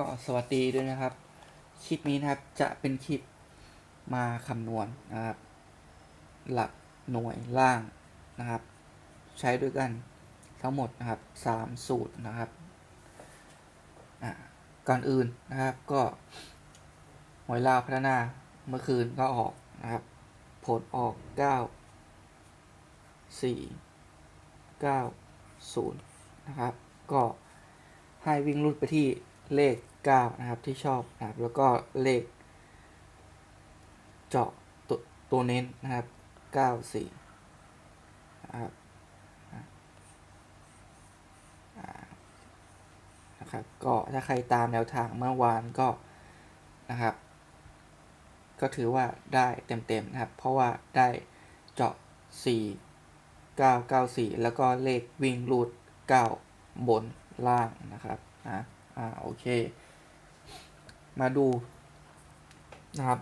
ก็สวัสดีด้วยนะครับ คลิปนี้นะครับจะเป็นคลิปมาคำนวณนะครับ หลักหน่วยล่างนะครับ ใช้ด้วยกันทั้งหมดนะครับสามสูตรนะครับก่อนอื่นนะครับก็หวยลาวพัฒนาเมื่อคืนก็ออกนะครับ ผลออก9 4 9 0นะครับ ก็ให้วิ่งรุดไปที่เลข 9 นะครับที่ชอบนะครับ แล้วก็เลข เจาะตัวตัวเน้นนะครับ 94นะครับอ่นะครับก็ถ้าใครตามแนวทางเมื่อวานก็นะครับ ก็ถือว่าได้เต็มๆนะครับ เพราะว่าได้เจาะ 4 9 9 4 แล้วก็เลขวิ่งรูด 9 บนล่างนะครับ นะ อ่า โอเค มาดูนะครับ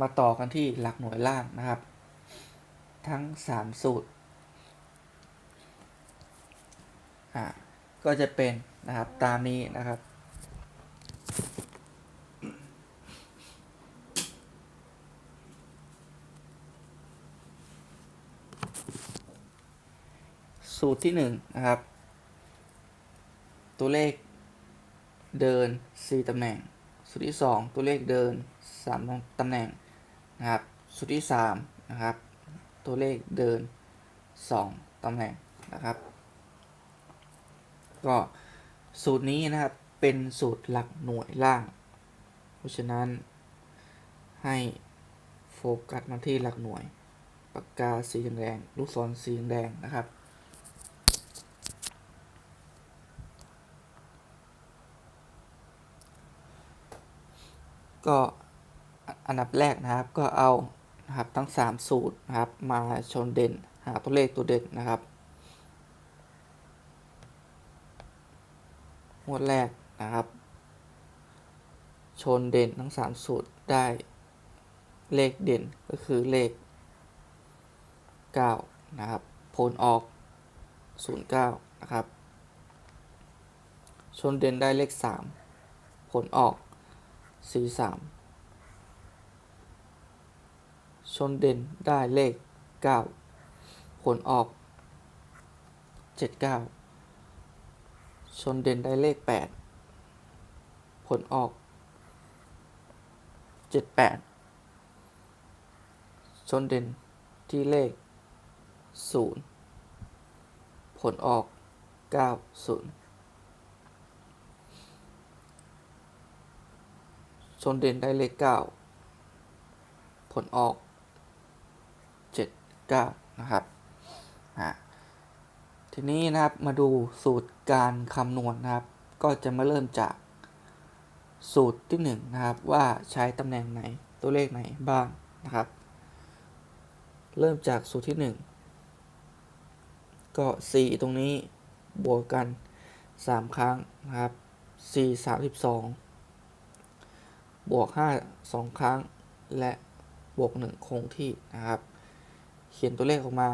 มาต่อกันที่หลักหน่วยล่างนะครับ ทั้ง 3 สูตรอ่าก็จะเป็นนะครับตามนี้นะครับสูตรที่1นะครับ ตัวเลข เดิน 4 ตำแหน่ง สูตรที่ 2 ตัวเลขเดิน 3 ตำแหน่งนะครับ สูตรที่ 3 นะครับ ตัวเลขเดิน 2 ตำแหน่งนะครับ ก็สูตรนี้นะครับเป็นสูตรหลักหน่วยล่าง เพราะฉะนั้นให้โฟกัสมาที่หลักหน่วย ปากกาสีแดงลูกศรสีแดงนะครับ ก็อันดับแรกนะครับก็เอานะครับทั้ง 3 สูตรนะครับมาชนเด่นหาตัวเลขตัวเด่นนะครับงวดแรกนะครับ ชนเด่นทั้ง 3 สูตรได้เลขเด่นก็คือเลข 9 นะครับผลออก 09 นะครับ ชนเด่นได้เลข 3 ผลออก 43ชนเด่นได้เลข 9 ผลออก 79 ชนเด่นได้เลข 8 ผลออก 78 ชนเด่นที่เลข 0 ผลออก 90 ชนเด่นได้เลข 9 ผลออก 79 นะครับทีนี้นะครับมาดูสูตรการคำนวณนะครับ ก็จะมาเริ่มจากสูตรที่ 1 นะครับ ว่าใช้ตำแหน่งไหนตัวเลขไหนบ้างนะครับ เริ่มจากสูตรที่ 1 ก็ 4 ตรงนี้บวกกัน 3 ครั้งนะครับ 4 32 บวก 5 2 ครั้ง และบวก 1 คงที่นะครับ เขียนตัวเลขออกมา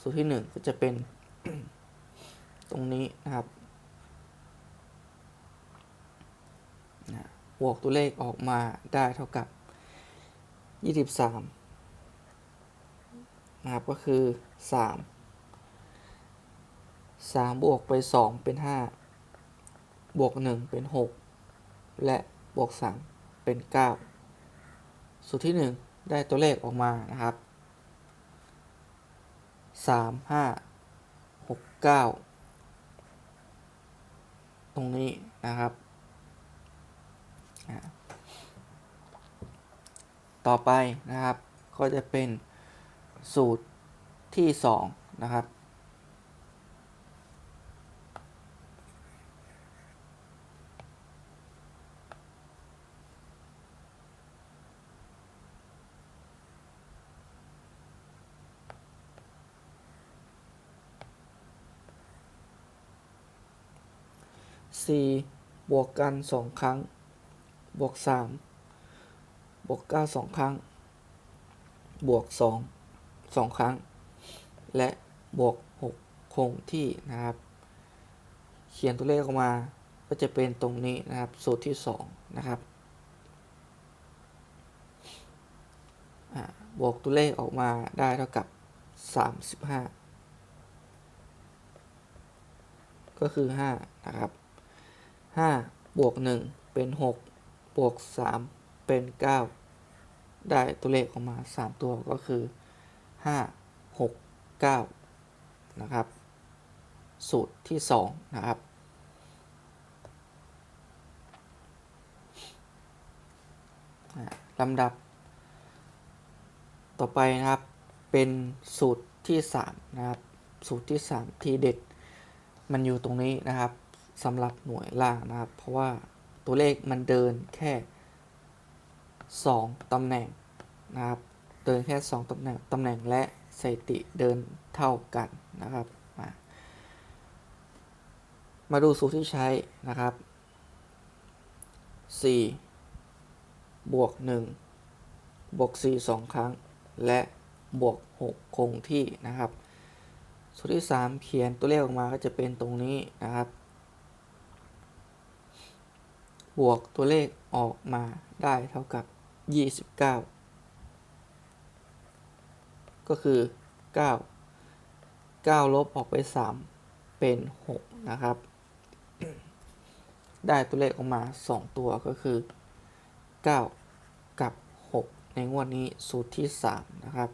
สูตรที่ 1 ก็จะเป็น ตรงนี้นะครับบวกตัวเลขออกมาได้เท่ากับ 23 นะครับ ก็คือ 3 3 บวกไป 2 เป็น 5 บวก 1 เป็น 6 และบวก 3 เป็น 9 สูตรที่ 1 ได้ตัวเลขออกมานะครับ 3 5 6 9 ตรงนี้นะครับต่อไปนะครับก็จะเป็นสูตรที่ 2 นะครับ 4 บวกกัน 2 ครั้ง บวก 3 บวก 9 2 ครั้ง บวก 2 2 ครั้ง และบวก 6 คงที่นะครับ เขียนตัวเลขออกมาก็จะเป็นตรงนี้นะครับ สูตรที่ 2 นะครับบวกตัวเลขออกมาได้เท่ากับ 35 ก็คือ 5 นะครับ 5 บวก 1 เป็น 6 บวก 3 เป็น 9 ได้ตัวเลขออกมา 3 ตัวก็คือ 5 6 9 นะครับ สูตรที่ 2 นะครับ ลำดับ ต่อไปนะครับ เป็นสูตรที่ 3 นะครับ สูตรที่ 3 ที่เด็ด มันอยู่ตรงนี้นะครับ สำหรับหน่วยล่างนะครับ เพราะว่าตัวเลขมันเดินแค่ 2ตำแหน่งนะครับ เดินแค่ 2ตำแหน่งตำแหน่งและสถิติเดินเท่ากันนะครับ มามาดูสูตรที่ใช้นะครับ 4 บวก 1 บวก 4 2 ครั้ง และบวก 6 คงที่นะครับ สูตรที่ 3 เขียนตัวเลขออกมาก็จะเป็นตรงนี้นะครับ บวกตัวเลขออกมาได้เท่ากับ 29 ก็คือ 9 9 ลบออกไป 3 เป็น 6 นะครับ ได้ตัวเลขออกมา 2 ตัวก็คือ 9 กับ 6 ในงวดนี้สูตรที่ 3 นะครับ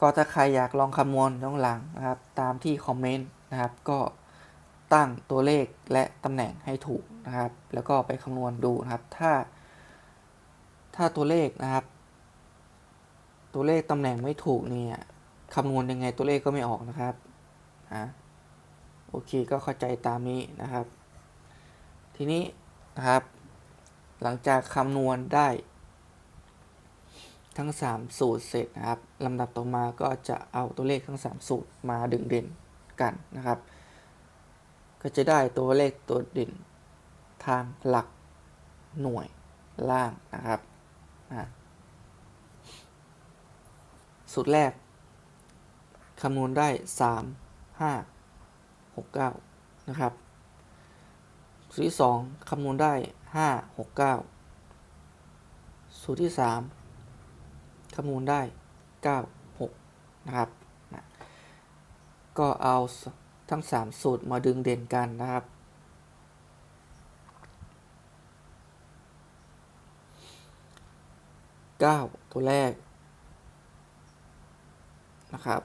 ก็ถ้าใครอยากลองคำนวณย้อนหลังนะครับ ตามที่คอมเมนต์นะครับก็ ตั้งตัวเลขและตำแหน่งให้ถูกนะครับ แล้วก็ไปคำนวณดูนะครับ ถ้า ถ้าตัวเลขนะครับ ตัวเลขตำแหน่งไม่ถูกเนี่ยคำนวณยังไงตัวเลขก็ไม่ออกนะครับอะโอเคก็เข้าใจตามนี้นะครับ ทีนี้นะครับ หลังจากคำนวณได้ ทั้ง 3 สูตรเสร็จนะครับลำดับต่อมาก็จะเอาตัวเลขทั้ง 3 สูตรมาดึงเด่นกันนะครับ ก็จะได้ตัวเลขตัวเด่นทางหลักหน่วยล่างนะครับอะสูตรแรก คำนวณได้ 3 5 6 9 นะครับ สูตรที่ 2 คำนวณได้ 5 6 9 สูตรที่ 3 คำนวณได้ 9 6 นะครับ ก็เอา ทั้ง 3 สูตรมาดึงเด่นกันนะครับ 9 ตัวแรก นะครับ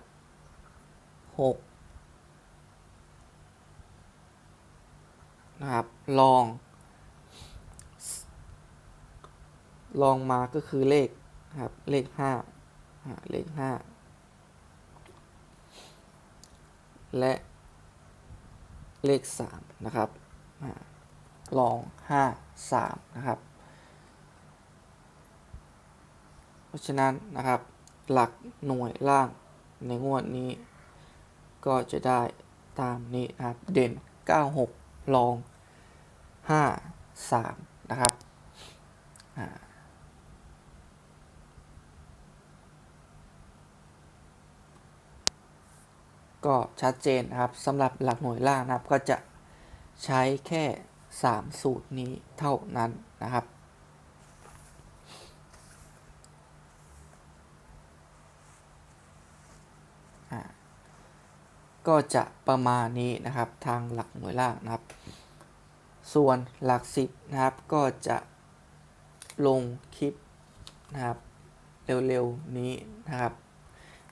6 นะครับ ลอง ลองมาก็คือเลขนะครับ เลขห้าเลขห้าและ เลขสามนะครับลองห้าสามนะครับ เพราะฉะนั้นนะครับ หลักหน่วยล่างในงวดนี้ ก็จะได้ตามนี้นะครับ เด่น 96 ลอง 5 3 นะครับอ่า ก็ชัดเจนนะครับสำหรับหลักหน่วยล่างนะครับ ก็จะใช้แค่ 3 สูตรนี้เท่านั้นนะครับก็จะประมาณนี้นะครับทางหลักหน่วยล่างนะครับ ส่วนหลักสิบนะครับก็จะลงคลิปนะครับเร็วๆนี้นะครับ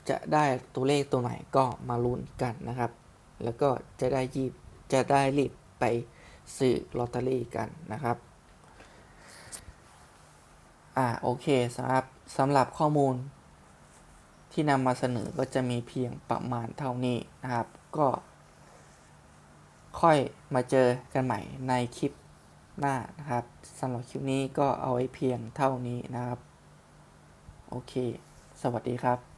จะได้ตัวเลขตัวไหนก็มาลุ้นกันนะครับ แล้วก็จะได้ยีบจะได้รีบไปซื้อลอตเตอรี่กันนะครับ อ่าโอเคสำหรับสำหรับข้อมูลที่นำมาเสนอก็จะมีเพียงประมาณเท่านี้นะครับ ก็ ค่อยมาเจอกันใหม่ในคลิปหน้านะครับสำหรับคลิปนี้ก็เอาไว้เพียงเท่านี้นะครับ โอเค สวัสดีครับ